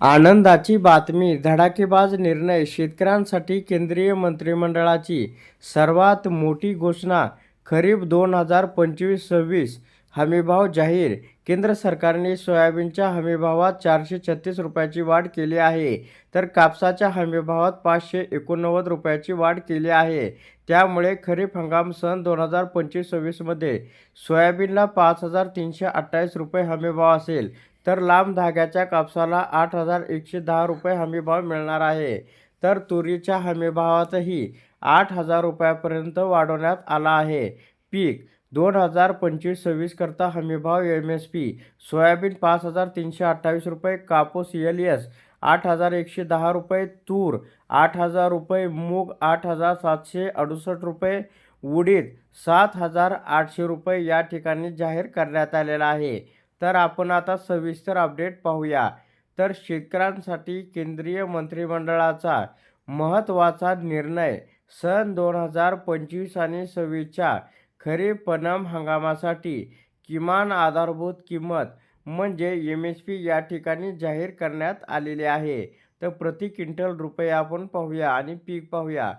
आनंदाची बातमी धडाकेबाज निर्णय शेतकऱ्यांसाठी केंद्रीय मंत्रिमंडळाची सर्वात मोठी घोषणा खरीप दोन हजार पंचवीस सव्वीस हमीभाव जाहीर. केंद्र सरकारने सोयाबीनच्या हमीभावात चारशे छत्तीस रुपयाची वाढ केली आहे तर कापसाच्या हमीभावात पाचशे एकोणनव्वद रुपयाची वाढ केली आहे. त्यामुळे खरीप हंगाम सन दोन हजार पंचवीस सव्वीसमध्ये सोयाबीनला पाच हजार तीनशे अठ्ठावीस रुपये हमीभाव असेल तर लांब धाग्याच्या कापसाला आठ हजार एकशे दहा रुपये हमीभाव मिळणार आहे. तर तुरीच्या हमीभावातही आठ हजार रुपयापर्यंत वाढवण्यात आला आहे. पीक दोन हजार पंचवीस सव्वीस करता हमीभाव एम एस पी सोयाबीन पाच हजार तीनशे अठ्ठावीस रुपये कापूस एल एस आठ हजार एकशे दहा रुपये तूर आठ हजार रुपये मूग आठ हजार सातशे अडुसष्ट रुपये उडीद सात हजार आठशे रुपये या ठिकाणी जाहीर करण्यात आलेला आहे. तर आपण आता सविस्तर अपडेट पाहूया. तर शेतकऱ्यांसाठी केंद्रीय मंत्रिमंडळाचा महत्त्वाचा निर्णय सन दोन हजार पंचवीस आणि सव्वीसच्या खरीप हंगामासाठी किमान आधारभूत किंमत म्हणजे एम एस पी या ठिकाणी जाहीर करण्यात आलेली आहे. तर प्रति क्विंटल रुपये आपण पाहूया आणि पीक पाहूया.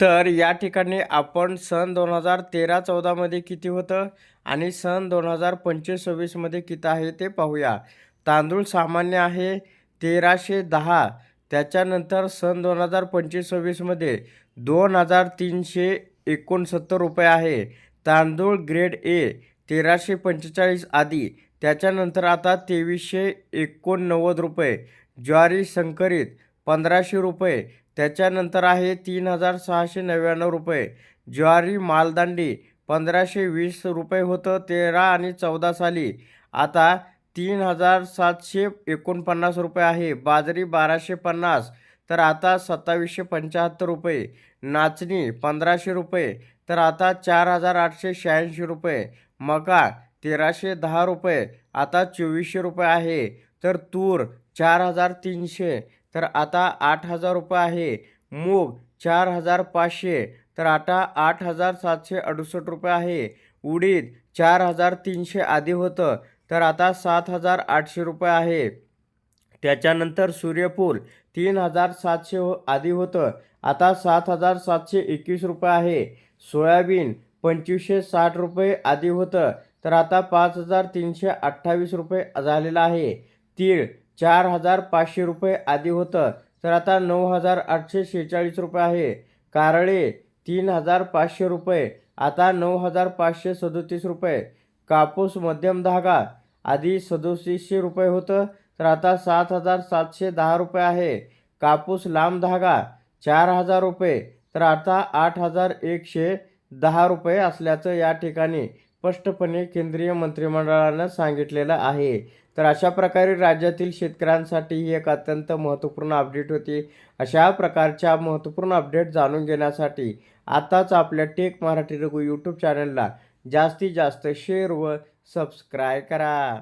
तर या ठिकाणी आपण सन दोन हजार तेरा चौदामध्ये किती होतं? आणि सन दोन हजार पंचवीस सव्वीसमध्ये किती आहे ते पाहूया. तांदूळ सामान्य आहे तेराशे दहा. त्याच्यानंतर सन दोन हजार पंचवीस सव्वीसमध्ये दोन हजार तीनशे एकोणसत्तर रुपये आहे. तांदूळ ग्रेड ए तेराशे पंचेचाळीस आधी त्याच्यानंतर आता तेवीसशे एकोणनव्वद रुपये. ज्वारी संकरित. पंधराशे रुपये. त्याच्यानंतर आहे तीन हजार सहाशे नव्याण्णव रुपये. ज्वारी मालदांडी पंधराशे वीस रुपये होतं तेरा आणि चौदा साली. आता तीन हजार सातशे एकोणपन्नास रुपये आहे. बाजरी बाराशे पन्नास तर आता सत्तावीसशे पंच्याहत्तर रुपये. नाचणी पंधराशे रुपये तर आता चार हजार आठशे शहाऐंशी रुपये. मका तेराशे दहा रुपये आता चोवीसशे रुपये आहे. तर तूर चार हजार तीनशे तर आता आठ हजार रुपये आहे. मूग चार हजार पाचशे तर आता आठ हजार सातशे अडुसष्ट रुपये आहे. उडीद चार हजार तीनशे आधी होतं तर आता सात हजार आठशे रुपये आहे. त्याच्यानंतर सूर्यफूल तीन हजार सातशे हो आधी होतं आता सात हजार सातशे एकवीस रुपये आहे. सोयाबीन पंचवीसशे साठ रुपये आधी होतं तर आता पाच हजार तीनशे अठ्ठावीस रुपये झालेलं आहे. तीळ चार हजार पाचशे रुपये आधी होतं. तर आता नऊ हजार आठशे शेहेचाळीस रुपये आहे. कारळे तीन हजार पाचशे रुपये. आता नऊ हजार पाचशे सदोतीस रुपये. कापूस मध्यम धागा. आधी सदोतीसशे रुपये होतं. तर आता सात हजार सातशे दहा रुपये आहे. कापूस लांब धागा. चार हजार रुपये. तर आता आठ हजार एकशे दहा रुपये असल्याचं या ठिकाणी स्पष्टपणे केंद्रीय मंत्रिमंडळानं सांगितलेलं आहे. तर अशा प्रकारे राज्यातील शेतकऱ्यांसाठी ही एक अत्यंत महत्त्वपूर्ण अपडेट होती. अशा प्रकारच्या महत्त्वपूर्ण अपडेट जाणून घेण्यासाठी आताच आपल्या टेक मराठी रघु यूट्यूब चॅनलला जास्तीत जास्त शेअर व सबस्क्राय करा.